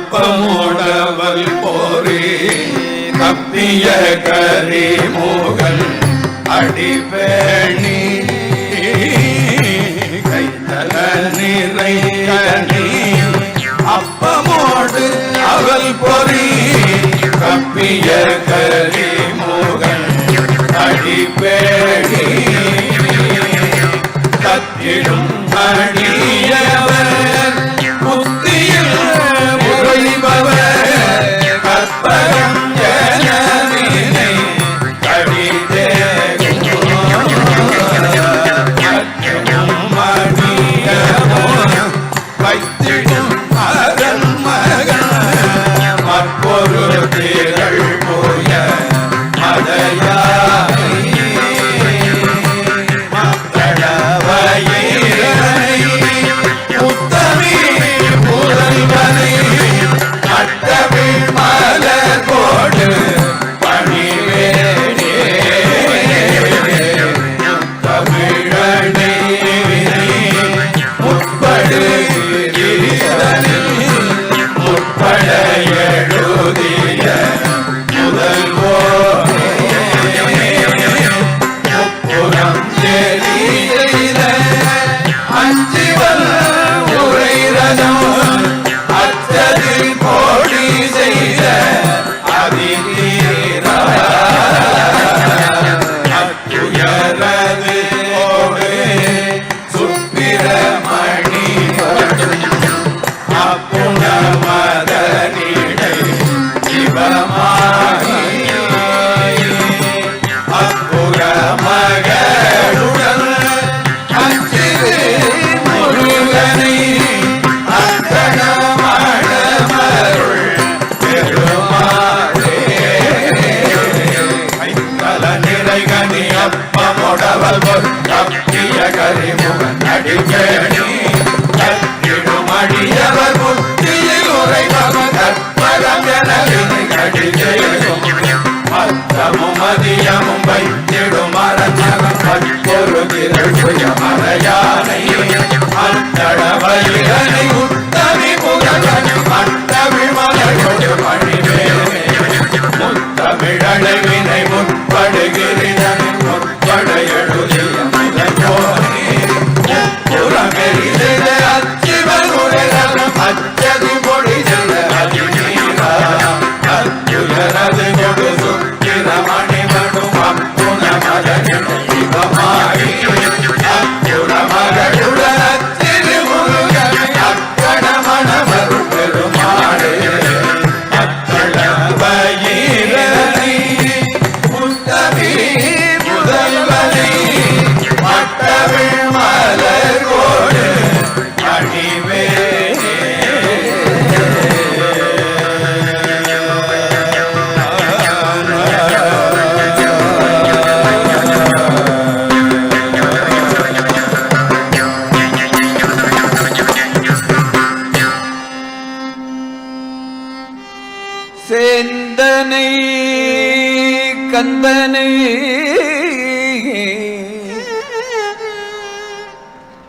அப்பமோடவல் போரே கப்பிய கரிமோகன் அடிபேணி. கைத்தல நிறை அப்பமோடு அவல் பொறி. கப்பிய கரி மோகன் அடிபேணி. கத்திடும் அடி Alvar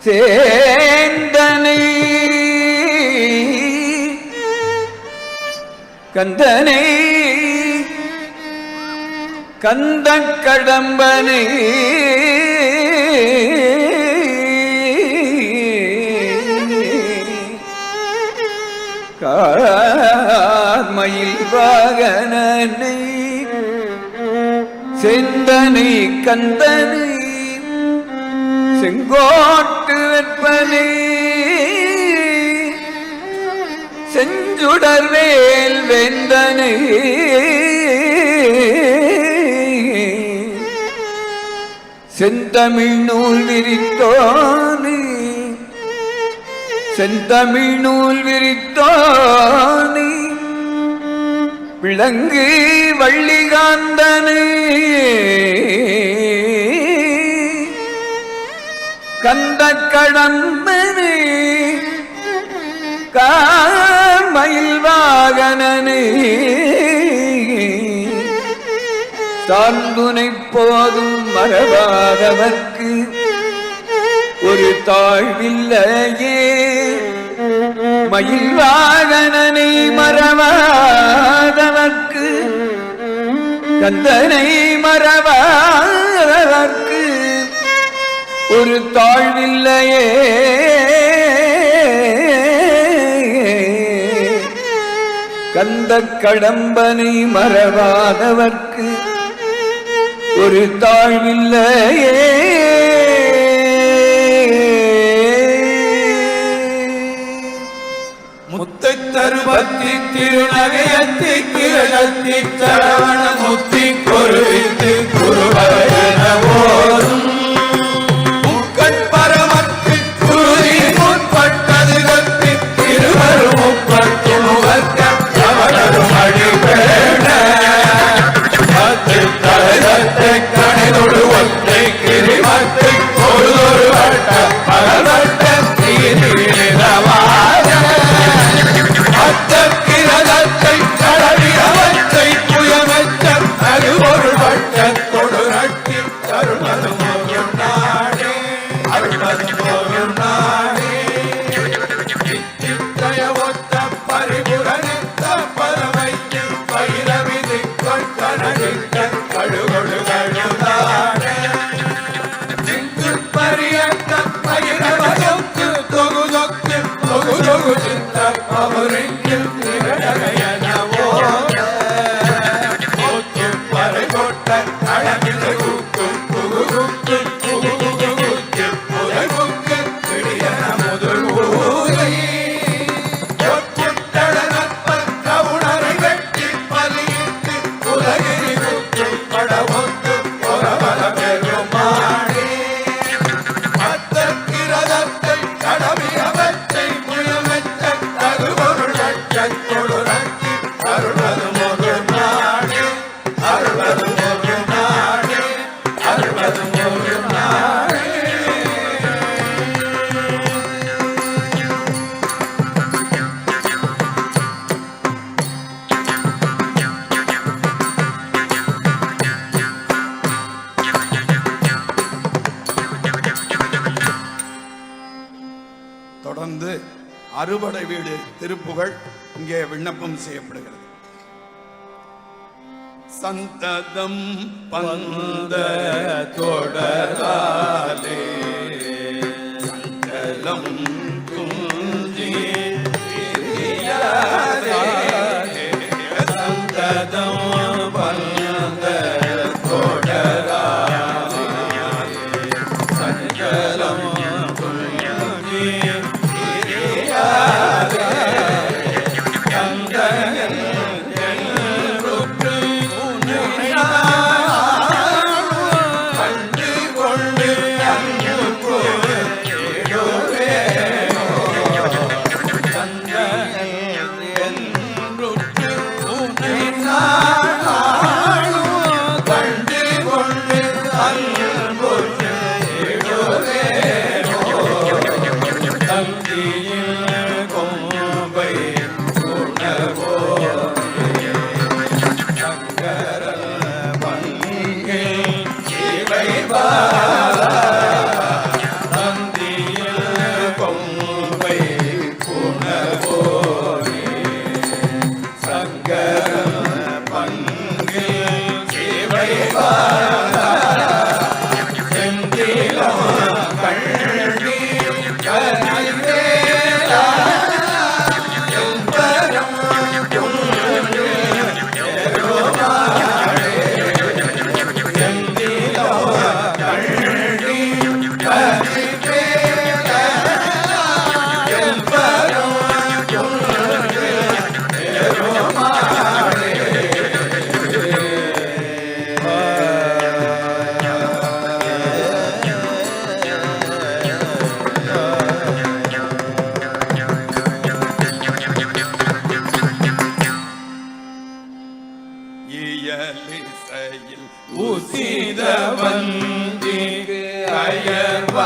சேந்தனை. கந்தனை. கந்த கடம்பனை. கார்மயில் வாகனனை. செந்தனை கந்தனை. செங்கோட்டு வெப்பனை செஞ்சுடர்வேல் வெந்தனை. செந்தமிழ் நூல் விரித்தோனே செந்தமிழ் நூல் விரித்தோனே விளங்கு வள்ளிகாந்தனே. கந்த கடம்பனே காமயில் வாகனனே சார்ந்துனை போதும் மறவாதவர்க்கு ஒரு தாழ்வில்லையே. மயில் வாகனனை மறவாதவர்க்கு கந்தனை மறவாதவர்க்கு ஒரு தாழ்வில்லையே. கந்த கடம்பனை மறவாதவர்க்கு ஒரு தாழ்வில்லையே. முத்தை தருபத்தி திருநகையத்தி கிழத்தி சரவண முத்தி கொருவித்து குருவன தொடர்ந்து அறுபடை வீடு திருப்புகள் இங்கே விண்ணப்பம் செய்யப்படுகிறது. சந்ததம் பந்த தொடராலே Ayyappa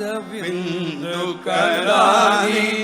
Vindo Kailani.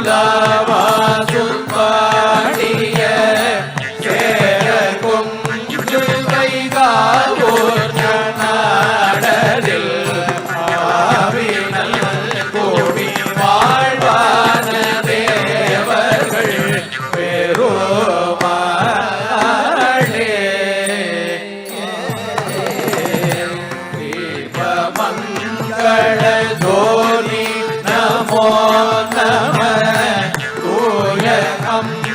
Love. come.